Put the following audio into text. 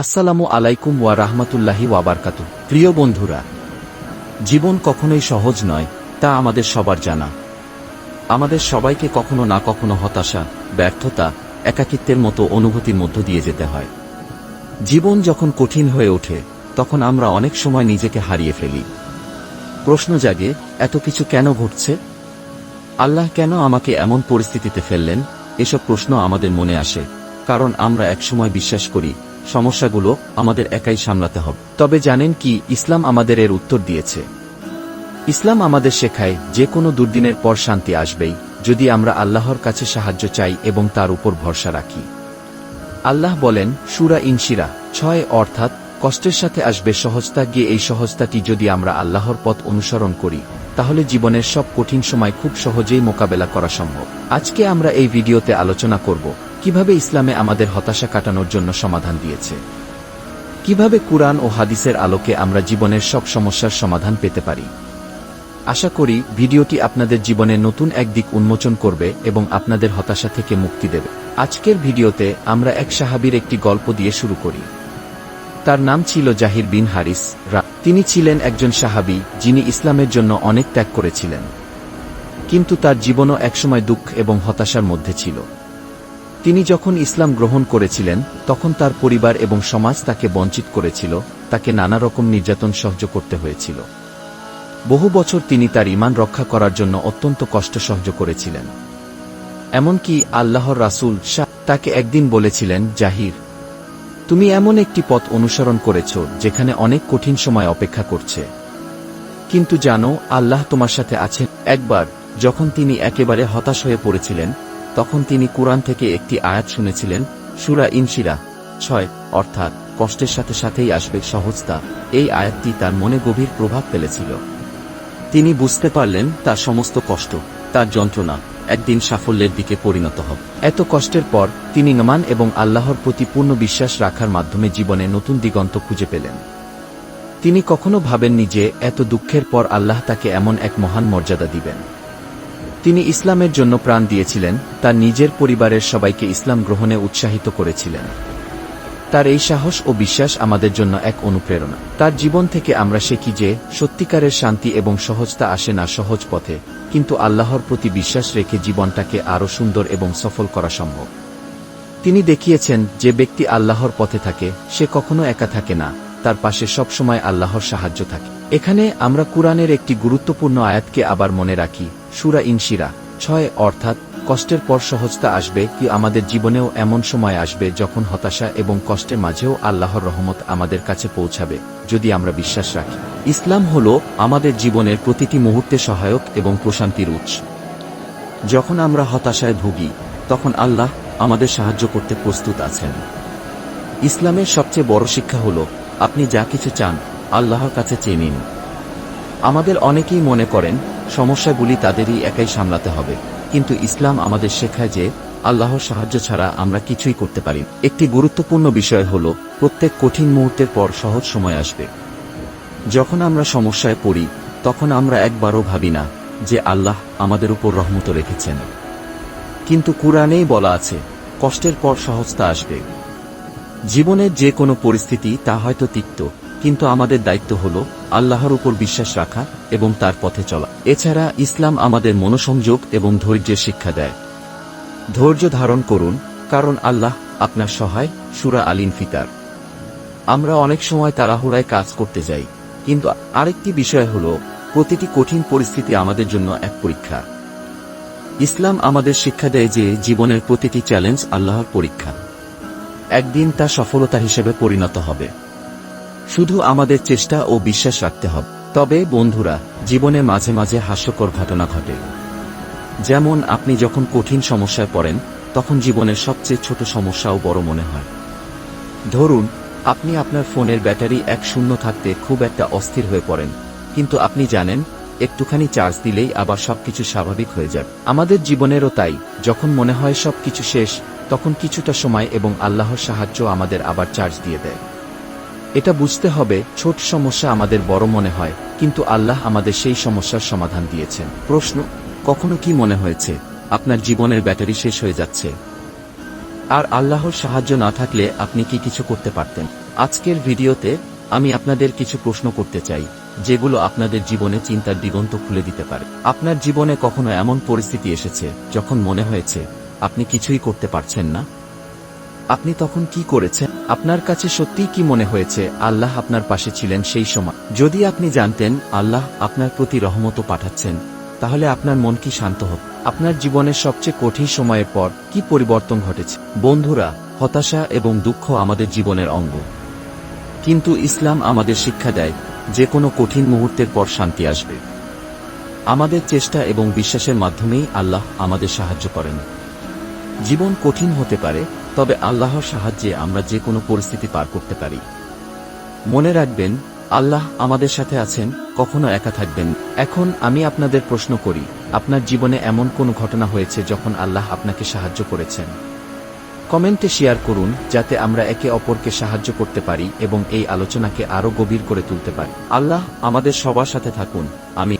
আসসালামু আলাইকুম ওয়া রাহমাতুল্লাহি ওয়াবারকাতু প্রিয় বন্ধুরা, জীবন কখনোই সহজ নয়, তা আমাদের সবার জানা। আমাদের সবাইকে কখনো না কখনো হতাশা, ব্যর্থতা, একাকিত্বের মতো অনুভূতির মধ্য দিয়ে যেতে হয়। জীবন যখন কঠিন হয়ে ওঠে, তখন আমরা অনেক সময় নিজেকে হারিয়ে ফেলি। প্রশ্ন জাগে, এত কিছু কেন ঘটছে? আল্লাহ কেন আমাকে এমন পরিস্থিতিতে ফেললেন? এসব প্রশ্ন আমাদের মনে আসে, কারণ আমরা একসময় বিশ্বাস করি সমস্যাগুলো আমাদের একাই সামলাতে হবে। তবে জানেন কি, ইসলাম আমাদের এর উত্তর দিয়েছে। ইসলাম আমাদের শেখায় যে কোনো দুর্দিনের পর শান্তি আসবেই, যদি আমরা আল্লাহর কাছে সাহায্য চাই এবং তার উপর ভরসা রাখি। আল্লাহ বলেন, সুরা ইনশিরা, ছয় অর্থাৎ, কষ্টের সাথে আসবে সহজতা গিয়ে এই সহজতাটি যদি আমরা আল্লাহর পথ অনুসরণ করি, তাহলে জীবনের সব কঠিন সময় খুব সহজেই মোকাবেলা করা সম্ভব। আজকে আমরা এই ভিডিওতে আলোচনা করব কীভাবে ইসলামে আমাদের হতাশা কাটানোর জন্য সমাধান দিয়েছে? কীভাবে কুরআন ও হাদিসের আলোকে আমরা জীবনের সব সমস্যার সমাধান পেতে পারি? আশা করি ভিডিওটি আপনাদের জীবনে নতুন এক দিক উন্মোচন করবে এবং আপনাদের হতাশা থেকে মুক্তি দেবে। আজকের ভিডিওতে আমরা এক সাহাবীর একটি গল্প দিয়ে শুরু করি। তার নাম ছিল জাহির বিন হারিস রা। তিনি ছিলেন একজন সাহাবী যিনি ইসলামের জন্য অনেক ত্যাগ করেছিলেন। কিন্তু তার জীবনও একসময় দুঃখ এবং হতাশার মধ্যে ছিল। তিনি যখন ইসলাম গ্রহণ করেছিলেন, তখন তার পরিবার এবং সমাজ তাকে বঞ্চিত করেছিল, তাকে নানা রকম নির্যাতন সহ্য করতে হয়েছিল। বহু বছর তিনি তার ইমান রক্ষা করার জন্য অত্যন্ত কষ্ট সহ্য করেছিলেন। এমনকি আল্লাহর রাসূল শাহ তাকে একদিন বলেছিলেন, জাহির, তুমি এমন একটি পথ অনুসরণ করেছ, যেখানে অনেক কঠিন সময় অপেক্ষা করছে। কিন্তু জানো, আল্লাহ তোমার সাথে আছেন। একবার, যখন তিনি একেবারে হতাশ হয়ে পড়েছিলেন তখন তিনি কোরআন থেকে একটি আয়াত শুনেছিলেন, সুরা ইনশিরা, ছয়, অর্থাৎ কষ্টের সাথে সাথেই আসবে সহজতা। এই আয়াতটি তার মনে গভীর প্রভাব ফেলেছিল। তিনি বুঝতে পারলেন, তার সমস্ত কষ্ট, তার যন্ত্রণা একদিন সাফল্যের দিকে পরিণত হবে এত কষ্টের পর তিনি নমান এবং আল্লাহর প্রতি পূর্ণ বিশ্বাস রাখার মাধ্যমে জীবনে নতুন দিগন্ত খুঁজে পেলেন। তিনি কখনো ভাবেননি যে, এত দুঃখের পর আল্লাহ তাকে এমন এক মহান মর্যাদা দিবেন। তিনি ইসলামের জন্য প্রাণ দিয়েছিলেন, তার নিজের পরিবারের সবাইকে ইসলাম গ্রহণে উৎসাহিত করেছিলেন। তার এই সাহস ও বিশ্বাস আমাদের জন্য এক অনুপ্রেরণা। তার জীবন থেকে আমরা শিখি যে, সত্যিকারের শান্তি এবং সহজতা আসে না সহজ পথে, কিন্তু আল্লাহর প্রতি বিশ্বাস রেখে জীবনটাকে আরও সুন্দর এবং সফল করা সম্ভব। তিনি দেখিয়েছেন, যে ব্যক্তি আল্লাহর পথে থাকে, সে কখনো একা থাকে না। তার পাশে সবসময় আল্লাহর সাহায্য থাকে। এখানে আমরা কুরআনের একটি গুরুত্বপূর্ণ আয়াতকে আবার মনে রাখি, সুরা ইনশিরা। ছয় অর্থাৎ, কষ্টের পর সহজতা আসবে কি আমাদের জীবনেও এমন সময় আসবে যখন হতাশা এবং কষ্টের মাঝেও আল্লাহর রহমত আমাদের কাছে পৌঁছাবে, যদি আমরা বিশ্বাস রাখি। ইসলাম হল আমাদের জীবনের প্রতিটি মুহূর্তে সহায়ক এবং প্রশান্তির উৎস। যখন আমরা হতাশায় ভুগি, তখন আল্লাহ আমাদের সাহায্য করতে প্রস্তুত আছেন। ইসলামের সবচেয়ে বড় শিক্ষা হল আপনি যা কিছু চান, আল্লাহর কাছে চেয়ে নিন। আমাদের অনেকেই মনে করেন, সমস্যাগুলি তাদেরই একাই সামলাতে হবে। কিন্তু ইসলাম আমাদের শেখায় যে, আল্লাহর সাহায্য ছাড়া আমরা কিছুই করতে পারি একটি গুরুত্বপূর্ণ বিষয় হল, প্রত্যেক কঠিন মুহূর্তের পর সহজ সময় আসবে। যখন আমরা সমস্যায় পড়ি, তখন আমরা একবারও ভাবি না যে, আল্লাহ আমাদের উপর রহমত রেখেছেন। কিন্তু কুরআনেই বলা আছে, কষ্টের পর সহজতা আসবে। জীবনের যে কোনো পরিস্থিতি তা হয়তো তিক্ত, কিন্তু আমাদের দায়িত্ব হল আল্লাহর উপর বিশ্বাস রাখা এবং তার পথে চলা। এছাড়া ইসলাম আমাদের মনোসংযোগ এবং ধৈর্যের শিক্ষা দেয়। ধৈর্য ধারণ করুন, কারণ আল্লাহ আপনার সহায়, সুরা আলিন ফিতার আমরা অনেক সময় তাড়াহুড়ায় কাজ করতে যাই, কিন্তু আরেকটি বিষয় হল, প্রতিটি কঠিন পরিস্থিতি আমাদের জন্য এক পরীক্ষা। ইসলাম আমাদের শিক্ষা দেয় যে জীবনের প্রতিটি চ্যালেঞ্জ আল্লাহর পরীক্ষা। একদিন তা সফলতা হিসেবে পরিণত হবে। শুধু আমাদের চেষ্টা ও বিশ্বাস রাখতে হবে। তবে বন্ধুরা, জীবনে মাঝে মাঝে হাস্যকর ঘটনা ঘটে। যেমন আপনি যখন কঠিন সমস্যায় পড়েন, তখন জীবনের সবচেয়ে ছোট সমস্যাও বড় মনে হয়। ধরুন, আপনি আপনার ফোনের ব্যাটারি এক শূন্য থাকতে খুব একটা অস্থির হয়ে পড়েন। কিন্তু আপনি জানেন, একটুখানি চার্জ দিলেই আবার সবকিছু স্বাভাবিক হয়ে যাবে আমাদের জীবনেরও তাই। যখন মনে হয় সবকিছু শেষ তখন কিছুটা সময় এবং আল্লাহর সাহায্য আমাদের আবার চার্জ দিয়ে দেয়। এটা বুঝতে হবে, ছোট সমস্যা আমাদের বড় মনে হয়, কিন্তু আল্লাহ আমাদের সেই সমস্যার সমাধান দিয়েছেন। প্রশ্ন, কখনো কি মনে হয়েছে, আপনার জীবনের ব্যাটারি শেষ হয়ে যাচ্ছে? আর আল্লাহর সাহায্য না থাকলে আপনি কি কিছু করতে পারতেন? আজকের ভিডিওতে আমি আপনাদের কিছু প্রশ্ন করতে চাই, যেগুলো আপনাদের জীবনে চিন্তার দিগন্ত খুলে দিতে পারে। আপনার জীবনে কখনো এমন পরিস্থিতি এসেছে, যখন মনে হয়েছে আপনি কিছুই করতে পারছেন না। আপনি তখন কি করেছেন? আপনার কাছে সত্যিই কি মনে হয়েছে? আল্লাহ আপনার পাশে ছিলেন সেই সময়। যদি আপনি জানতেন, আল্লাহ আপনার প্রতি রহমত পাঠাচ্ছেন, তাহলে আপনার মন কি শান্ত হতো আপনার জীবনের সবচেয়ে কঠিন সময়ের পর কি পরিবর্তন ঘটেছে? বন্ধুরা, হতাশা এবং দুঃখ আমাদের জীবনের অঙ্গ। কিন্তু ইসলাম আমাদের শিক্ষা দেয়, যে কোনো কঠিন মুহূর্তের পর শান্তি আসবে। আমাদের চেষ্টা এবং বিশ্বাসের মাধ্যমেই আল্লাহ আমাদের সাহায্য করেন। জীবন কঠিন হতে পারে, তবে আল্লাহর সাহায্যে আমরা যে কোনো পরিস্থিতি পার করতে পারি। মনে রাখবেন, আল্লাহ আমাদের সাথে আছেন, কখনো একা থাকবেন। এখন আমি আপনাদের প্রশ্ন করি, আপনার জীবনে এমন কোন ঘটনা হয়েছে যখন আল্লাহ আপনাকে সাহায্য করেছেন? কমেন্টে শেয়ার করুন, যাতে আমরা একে অপরকে সাহায্য করতে পারি এবং এই আলোচনাকে আরও গভীর করে তুলতে পারি। আল্লাহ আমাদের সবার সাথে থাকুন।